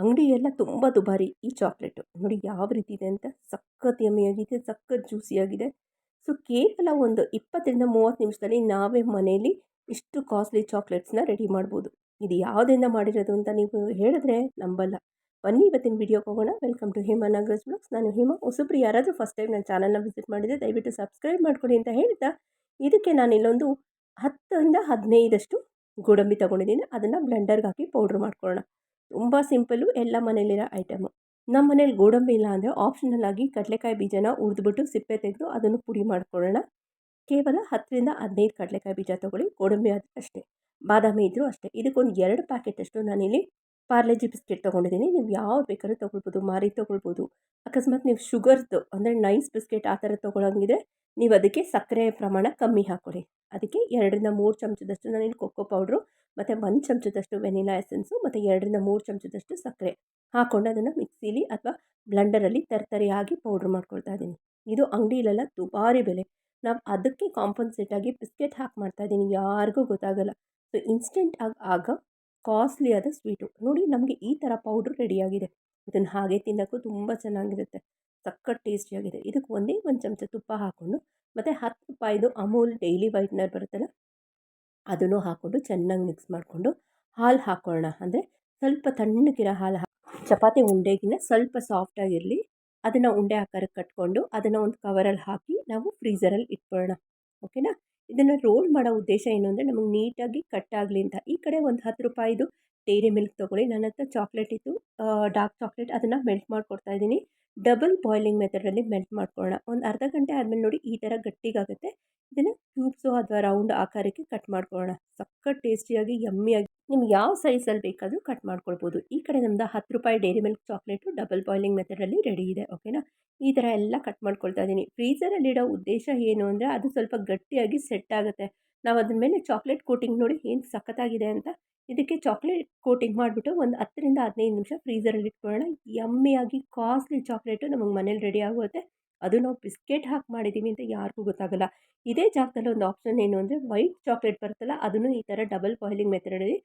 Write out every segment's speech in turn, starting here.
ಅಂಗಡಿಯೆಲ್ಲ ತುಂಬ ದುಬಾರಿ ಈ ಚಾಕ್ಲೇಟು. ನೋಡಿ ಯಾವ ರೀತಿ ಇದೆ ಅಂತ. ಸಖತ್ ಯಮ್ಮಿಯಾಗಿದೆ ಸಖತ್ ಜ್ಯೂಸಿಯಾಗಿದೆ ಸೊ ಕೇವಲ ಒಂದು ಇಪ್ಪತ್ತರಿಂದ ಮೂವತ್ತು ನಿಮಿಷದಲ್ಲಿ ನಾವೇ ಮನೆಯಲ್ಲಿ ಇಷ್ಟು ಕಾಸ್ಟ್ಲಿ ಚಾಕ್ಲೇಟ್ಸ್ನ ರೆಡಿ ಮಾಡ್ಬೋದು. ಇದು ಯಾವುದರಿಂದ ಮಾಡಿರೋದು ಅಂತ ನೀವು ಹೇಳಿದ್ರೆ ನಂಬಲ್ಲ. ಬನ್ನಿ ಇವತ್ತಿನ ವಿಡಿಯೋಗೆ ಹೋಗೋಣ. Welcome to Hima Nagaraj blogs ನಾನು ಹಿಮಾ. ಹೊಸಬ್ರು ಯಾರಾದರೂ ಫಸ್ಟ್ ಟೈಮ್ ನನ್ನ ಚಾನಲ್ನ ವಿಸಿಟ್ ಮಾಡಿದರೆ ದಯವಿಟ್ಟು ಸಬ್ಸ್ಕ್ರೈಬ್ ಮಾಡಿಕೊಡಿ ಅಂತ ಹೇಳ್ತಾ, ಇದಕ್ಕೆ ನಾನು ಇಲ್ಲೊಂದು ಹತ್ತರಿಂದ ಹದಿನೈದಷ್ಟು ಗೋಡಂಬಿ ತೊಗೊಂಡಿದ್ದೀನಿ. ಅದನ್ನು ಬ್ಲೆಂಡರ್ಗೆ ಹಾಕಿ ಪೌಡ್ರ್ ಮಾಡ್ಕೊಳ್ಳೋಣ. ತುಂಬ ಸಿಂಪಲ್ಲು, ಎಲ್ಲ ಮನೇಲಿರೋ ಐಟಮು. ನಮ್ಮ ಮನೇಲಿ ಗೋಡಂಬಿ ಇಲ್ಲ ಅಂದರೆ ಆಪ್ಷನಲ್ ಆಗಿ ಕಡಲೆಕಾಯಿ ಬೀಜನ ಹುರಿದ್ಬಿಟ್ಟು ಸಿಪ್ಪೆ ತೆಗೆದು ಅದನ್ನು ಪುಡಿ ಮಾಡ್ಕೊಳ್ಳೋಣ. ಕೇವಲ ಹತ್ತರಿಂದ ಹದಿನೈದು ಕಡಲೆಕಾಯಿ ಬೀಜ ತೊಗೊಳ್ಳಿ, ಗೋಡಂಬಿ ಆದರೂ ಅಷ್ಟೇ. ಬಾದಾಮಿ ಇದ್ದರೂ ಅಷ್ಟೇ. ಇದಕ್ಕೊಂದು ಎರಡು ಪ್ಯಾಕೆಟಷ್ಟು ನಾನಿಲ್ಲಿ ಪಾರ್ಲೆಜಿ ಬಿಸ್ಕೆಟ್ ತೊಗೊಂಡಿದ್ದೀನಿ. ನೀವು ಯಾವ್ದು ಬೇಕಾದ್ರೂ ತೊಗೊಳ್ಬೋದು, ಮಾರಿ ತೊಗೊಳ್ಬೋದು. ಅಕಸ್ಮಾತ್ ನೀವು ಶುಗರ್ದು, ಅಂದರೆ ನೈಸ್ ಬಿಸ್ಕೆಟ್ ಆ ಥರ ತೊಗೊಳಂಗಿದ್ರೆ ನೀವು ಅದಕ್ಕೆ ಸಕ್ಕರೆ ಪ್ರಮಾಣ ಕಮ್ಮಿ ಹಾಕ್ಕೊಳ್ಳಿ. ಅದಕ್ಕೆ ಎರಡರಿಂದ ಮೂರು ಚಮಚದಷ್ಟು ನಾನಿಲ್ಲಿ ಕೊಕ್ಕೋ ಪೌಡ್ರು ಮತ್ತು ಒಂದು ಚಮಚದಷ್ಟು ವೆನಿಲಾ ಎಸೆನ್ಸು, ಮತ್ತು ಎರಡರಿಂದ ಮೂರು ಚಮಚದಷ್ಟು ಸಕ್ಕರೆ. ಹಾಕ್ಕೊಂಡು ಅದನ್ನು ಮಿಕ್ಸಿಲಿ ಅಥವಾ ಬ್ಲೆಂಡರಲ್ಲಿ ತರ್ತರಿಯಾಗಿ ಪೌಡ್ರ್ ಮಾಡ್ಕೊಳ್ತಾ ಇದ್ದೀನಿ. ಇದು ಅಂಗಡಿಲೆಲ್ಲ ದುಬಾರಿ ಬೆಲೆ. ನಾವು ಅದಕ್ಕೆ ಕಾಂಪನ್ಸೇಟಾಗಿ ಬಿಸ್ಕೆಟ್ ಹಾಕಿ ಮಾಡ್ತಾಯಿದ್ದೀನಿ ಯಾರಿಗೂ ಗೊತ್ತಾಗಲ್ಲ. ಸೊ ಇನ್ಸ್ಟೆಂಟ್ ಆಗಿ ಆಗ ಕಾಸ್ಟ್ಲಿ ಆದ ಸ್ವೀಟು ನೋಡಿ, ನಮಗೆ ಈ ಥರ ಪೌಡ್ರ್ ರೆಡಿಯಾಗಿದೆ. ಇದನ್ನು ಹಾಗೆ ತಿನ್ನೋಕ್ಕೂ ತುಂಬ ಚೆನ್ನಾಗಿರುತ್ತೆ. ಸಖತ್ ಟೇಸ್ಟಿಯಾಗಿದೆ. ಇದಕ್ಕೆ ಒಂದೇ ಒಂದು ಚಮಚ ತುಪ್ಪ ಹಾಕ್ಕೊಂಡು ಮತ್ತು ಹತ್ತು ರೂಪಾಯಿದು ಅಮೂಲ್ ಡೈಲಿ ವೈಟ್ನರ್ ಬರುತ್ತಲ್ಲ ಅದನ್ನು ಹಾಕ್ಕೊಂಡು ಚೆನ್ನಾಗಿ ಮಿಕ್ಸ್ ಮಾಡಿಕೊಂಡು ಹಾಲು ಹಾಕ್ಕೊಳ್ಳೋಣ ಅಂದರೆ ಸ್ವಲ್ಪ ತಣ್ಣಗಿರೋ ಹಾಲು ಚಪಾತಿ ಉಂಡೆಗಿನ ಸ್ವಲ್ಪ ಸಾಫ್ಟಾಗಿರಲಿ ಅದನ್ನು ಉಂಡೆ ಆಕಾರಕ್ಕೆ ಕಟ್ಕೊಂಡು ಅದನ್ನು ಒಂದು ಕವರಲ್ಲಿ ಹಾಕಿ ನಾವು ಫ್ರೀಝರಲ್ಲಿ ಇಟ್ಕೊಳ್ಳೋಣ ಓಕೆನಾ ಇದನ್ನು ರೋಲ್ ಮಾಡೋ ಉದ್ದೇಶ ಏನು ಅಂದರೆ ನಮಗೆ ನೀಟಾಗಿ ಕಟ್ ಆಗಲಿ ಅಂತ. ಈ ಕಡೆ ಒಂದು ಹತ್ತು ರೂಪಾಯಿದು ಡೈರಿ ಮಿಲ್ಕ್ ತೊಗೊಳ್ಳಿ. ನನ್ನ ಹತ್ರ ಚಾಕ್ಲೇಟ್ ಇತ್ತು. ಡಾರ್ಕ್ ಚಾಕ್ಲೇಟ್ ಅದನ್ನು ಮೆಲ್ಟ್ ಮಾಡಿಕೊಡ್ತಾ ಇದ್ದೀನಿ. ಡಬಲ್ ಬಾಯ್ಲಿಂಗ್ ಮೆಥಡಲ್ಲಿ ಮೆಲ್ಟ್ ಮಾಡ್ಕೊಳ್ಳೋಣ ಒಂದು ಅರ್ಧ ಗಂಟೆ ಆದಮೇಲೆ ನೋಡಿ ಈ ಥರ ಗಟ್ಟಿಗಾಗುತ್ತೆ. ಕ್ಯೂಬ್ಸು ಅಥವಾ ರೌಂಡ್ ಆಕಾರಕ್ಕೆ ಕಟ್ ಮಾಡ್ಕೊಳ್ಳೋಣ. ಸಖತ್ ಟೇಸ್ಟಿಯಾಗಿ, ಯಮ್ಮಿಯಾಗಿ. ನಿಮ್ಗೆ ಯಾವ ಸೈಜಲ್ಲಿ ಬೇಕಾದರೂ ಕಟ್ ಮಾಡ್ಕೊಳ್ಬೋದು. ಈ ಕಡೆ ನಮ್ದು ಹತ್ತು ರೂಪಾಯಿ Dairy Milk chocolate double boiling ಮೆಥಡಲ್ಲಿ ready ಇದೆ, ಓಕೆನಾ? ಈ ಥರ ಎಲ್ಲ ಕಟ್ ಮಾಡ್ಕೊಳ್ತಾ ಇದ್ದೀನಿ. ಫ್ರೀಝರಲ್ಲಿಡೋ ಉದ್ದೇಶ ಏನು ಅಂದರೆ ಅದು ಸ್ವಲ್ಪ ಗಟ್ಟಿಯಾಗಿ ಸೆಟ್ ಆಗುತ್ತೆ. ನಾವು ಅದ್ರ ಮೇಲೆ ಚಾಕ್ಲೇಟ್ ಕೋಟಿಂಗ್ ನೋಡಿ ಏನು ಸಖತ್ತಾಗಿದೆ ಅಂತ. ಇದಕ್ಕೆ ಚಾಕ್ಲೇಟ್ ಕೋಟಿಂಗ್ ಮಾಡಿಬಿಟ್ಟು ಒಂದು ಹತ್ತರಿಂದ ಹದಿನೈದು ನಿಮಿಷ ಫ್ರೀಸರಲ್ಲಿ ಇಟ್ಕೊಳ್ಳೋಣ. ಯಮ್ಮಿಯಾಗಿ, ಕಾಸ್ಟ್ಲಿ ಚಾಕ್ಲೇಟು ನಮಗೆ ಮನೇಲಿ ರೆಡಿ ಆಗುತ್ತೆ. ಅದು ನಾವು ಬಿಸ್ಕೆಟ್ ಹಾಕಿ ಮಾಡಿದ್ದೀವಿ ಅಂತ ಯಾರಿಗೂ ಗೊತ್ತಾಗಲ್ಲ. ಇದೇ ಜಾಗದಲ್ಲಿ ಒಂದು ಆಪ್ಷನ್ ಏನು ಅಂದರೆ ವೈಟ್ ಚಾಕ್ಲೇಟ್ ಬರುತ್ತಲ್ಲ, ಅದನ್ನು ಈ ಥರ ಡಬಲ್ ಬಾಯ್ಲಿಂಗ್ ಮೆಥಡಲ್ಲಿ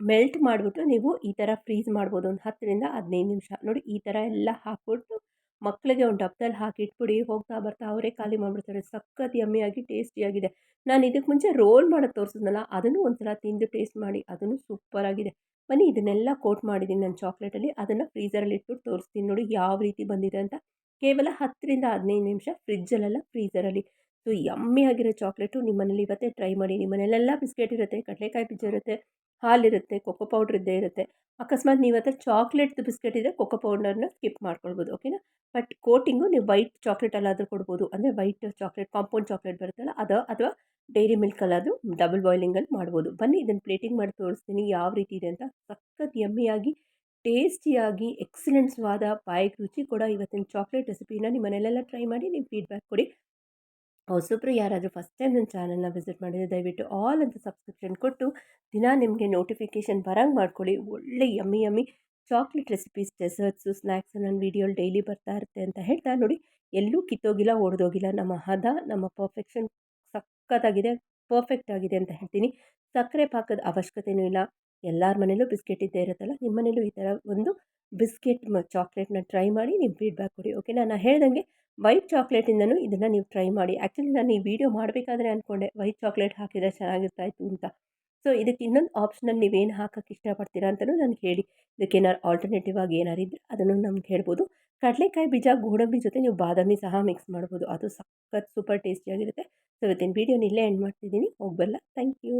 ಮೆಲ್ಟ್ ಮಾಡಿಬಿಟ್ಟು ನೀವು ಈ ಥರ ಫ್ರೀಸ್ ಮಾಡ್ಬೋದು. ಒಂದು ಹತ್ತರಿಂದ ಹದಿನೈದು ನಿಮಿಷ. ನೋಡಿ ಈ ಥರ ಎಲ್ಲ ಹಾಕ್ಬಿಟ್ಟು ಮಕ್ಕಳಿಗೆ ಒಂದು ಡಬ್ಬದಲ್ಲಿ ಹಾಕಿ ಇಟ್ಬಿಡಿ, ಹೋಗ್ತಾ ಬರ್ತಾ ಅವರೇ ಖಾಲಿ ಮಾಡಿಬಿಡ್ತಾರೆ. ಸಖತ್ ಯಮ್ಮಿಯಾಗಿ ಟೇಸ್ಟಿಯಾಗಿದೆ ನಾನು ಇದಕ್ಕೆ ಮುಂಚೆ ರೋಲ್ ಮಾಡೋದು ತೋರಿಸಿದ್ನಲ್ಲ, ಅದನ್ನು ಒಂದ್ಸಲ ತಿಂದು ಟೇಸ್ಟ್ ಮಾಡಿ, ಅದನ್ನು ಸೂಪರಾಗಿದೆ ಬನ್ನಿ, ಇದನ್ನೆಲ್ಲ ಕೋಟ್ ಮಾಡಿದ್ದೀನಿ ನಾನು ಚಾಕ್ಲೇಟಲ್ಲಿ ಅದನ್ನು ಫ್ರೀಝರಲ್ಲಿ ಇಟ್ಬಿಟ್ಟು ತೋರಿಸ್ತೀನಿ. ನೋಡಿ ಯಾವ ರೀತಿ ಬಂದಿದೆ ಅಂತ. ಕೇವಲ ಹತ್ತರಿಂದ ಹದಿನೈದು ನಿಮಿಷ ಫ್ರಿಜ್ಜಲ್ಲೆಲ್ಲ ಫ್ರೀಝರಲ್ಲಿ ಸೊ, ಯಮ್ಮಿ ಆಗಿರೋ ಚಾಕ್ಲೇಟು ನಿಮ್ಮನೇಲಿ ಇವತ್ತೇ ಟ್ರೈ ಮಾಡಿ. ನಿಮ್ಮನೇಲೆಲ್ಲ ಬಿಸ್ಕೆಟ್ ಇರುತ್ತೆ, ಕಡಲೆಕಾಯಿ ಬೀಜ ಇರುತ್ತೆ, ಹಾಲಿರುತ್ತೆ ಕೊಕ್ಕೋ ಪೌಡ್ರ್ ಇದ್ದೇ ಇರುತ್ತೆ. ಅಕಸ್ಮಾತ್ ನೀವು ಹತ್ರ ಚಾಕ್ಲೇಟ್ದು ಬಿಸ್ಕೆಟ್ ಇದ್ದರೆ ಕೊಕ್ಕೋ ಪೌಡರ್ನ ಸ್ಕಿಪ್ ಮಾಡ್ಕೊಳ್ಬೋದು, ಓಕೆನಾ? ಬಟ್ ಕೋಟಿಂಗು ನೀವು ವೈಟ್ ಚಾಕ್ಲೇಟಲ್ಲಾದರೂ ಕೊಡ್ಬೋದು. ಅಂದರೆ ವೈಟ್ ಚಾಕ್ಲೇಟ್, ಕಾಂಪೌಂಡ್ ಚಾಕ್ಲೇಟ್ ಬರುತ್ತಲ್ಲ, ಅದು ಅಥವಾ ಡೈರಿ ಮಿಲ್ಕಲ್ಲಾದರೂ ಡಬಲ್ ಬಾಯ್ಲಿಂಗಲ್ಲಿ ಮಾಡ್ಬೋದು. ಬನ್ನಿ, ಇದನ್ನು ಪ್ಲೇಟಿಂಗ್ ಮಾಡಿ ತೋರಿಸ್ತೀನಿ, ಯಾವ ರೀತಿ ಇದೆ ಅಂತ. ಸಖತ್ ಯಮ್ಮಿಯಾಗಿ ಟೇಸ್ಟಿಯಾಗಿ ಎಕ್ಸಲೆಂಟ್ಸ್ವಾದ ಬಾಯಿಗೆ ರುಚಿ ಕೂಡ ಇವತ್ತಿನ ಚಾಕ್ಲೇಟ್ ರೆಸಿಪಿನ ನಿಮ್ಮ ಮನೆಯಲ್ಲೆಲ್ಲ ಟ್ರೈ ಮಾಡಿ, ನೀವು ಫೀಡ್ಬ್ಯಾಕ್ ಕೊಡಿ. ಹೊಸಬ್ರು ಯಾರಾದರೂ ಫಸ್ಟ್ ಟೈಮ್ ನನ್ನ ಚಾನಲ್ನ ವಿಸಿಟ್ ಮಾಡಿದರೆ ದಯವಿಟ್ಟು ಆಲ್ ಅಂತ ಸಬ್ಸ್ಕ್ರಿಪ್ಷನ್ ಕೊಟ್ಟು, ದಿನ ನಿಮಗೆ ನೋಟಿಫಿಕೇಷನ್ ಬರಂಗೆ ಮಾಡ್ಕೊಳ್ಳಿ. ಒಳ್ಳೆ yummy yummy chocolate recipes desserts snacks ನನ್ನ ವೀಡಿಯೋಲಿ ಡೈಲಿ ಬರ್ತಾ ಇರುತ್ತೆ ಅಂತ ಹೇಳ್ತಾ ನೋಡಿ. ಎಲ್ಲೂ ಕಿತ್ತೋಗಿಲ್ಲ, ಒಡೆದೋಗಿಲ್ಲ, ನಮ್ಮ ಹದ, ನಮ್ಮ ಪರ್ಫೆಕ್ಷನ್ ಸಕ್ಕತ್ತಾಗಿದೆ ಪರ್ಫೆಕ್ಟ್ ಆಗಿದೆ ಅಂತ ಹೇಳ್ತೀನಿ. ಸಕ್ಕರೆ ಪಾಕದ ಅವಶ್ಯಕತೆಯೂ ಇಲ್ಲ. ಎಲ್ಲರ ಮನೇಲೂ ಬಿಸ್ಕೆಟ್ ಇದ್ದೇ ಇರುತ್ತಲ್ಲ ನಿಮ್ಮ ಮನೇಲೂ ಈ ಥರ ಒಂದು ಬಿಸ್ಕೆಟ್ ಚಾಕ್ಲೇಟ್ನ ಟ್ರೈ ಮಾಡಿ ನಿಮ್ಮ ಫೀಡ್ಬ್ಯಾಕ್ ಕೊಡಿ, ಓಕೆ? ನಾನು ಹೇಳ್ದಂಗೆ ವೈಟ್ ಚಾಕ್ಲೇಟಿಂದನೂ ಇದನ್ನು ನೀವು ಟ್ರೈ ಮಾಡಿ. ಆ್ಯಕ್ಚುಲಿ ನಾನು ಈ ವಿಡಿಯೋ ಮಾಡಬೇಕಾದ್ರೆ ಅಂದ್ಕೊಂಡೆ ವೈಟ್ ಚಾಕ್ಲೇಟ್ ಹಾಕಿದರೆ ಚೆನ್ನಾಗಿರ್ತಾಯಿತ್ತು ಅಂತ. ಸೊ, ಇದಕ್ಕೆ ಇನ್ನೊಂದು ಆಪ್ಷನಲ್ಲಿ ನೀವೇನು ಹಾಕೋಕ್ಕೆ ಇಷ್ಟಪಡ್ತೀರಾ ಅಂತಲೂ ನನಗೆ ಹೇಳಿ ಇದಕ್ಕೆ ಏನಾರು ಆಲ್ಟರ್ನೇಟಿವ್ ಆಗಿ ಏನಾರು ಇದ್ದರೆ ಅದನ್ನು ನಮ್ಗೆ ಹೇಳ್ಬೋದು. ಕಡಲೆಕಾಯಿ ಬೀಜ ಗೋಡಂಬಿ ಜೊತೆ ನೀವು ಬಾದಾಮಿ ಸಹ ಮಿಕ್ಸ್ ಮಾಡ್ಬೋದು. ಅದು ಸಖತ್ ಸೂಪರ್ ಟೇಸ್ಟಿಯಾಗಿರುತ್ತೆ. ಸೊ, ಇವತ್ತಿನ ವೀಡಿಯೋನ ಇಲ್ಲೇ ಎಂಡ್ ಮಾಡ್ತಿದ್ದೀನಿ. ಹೋಗ್ಬಲ್ಲ. Thank you.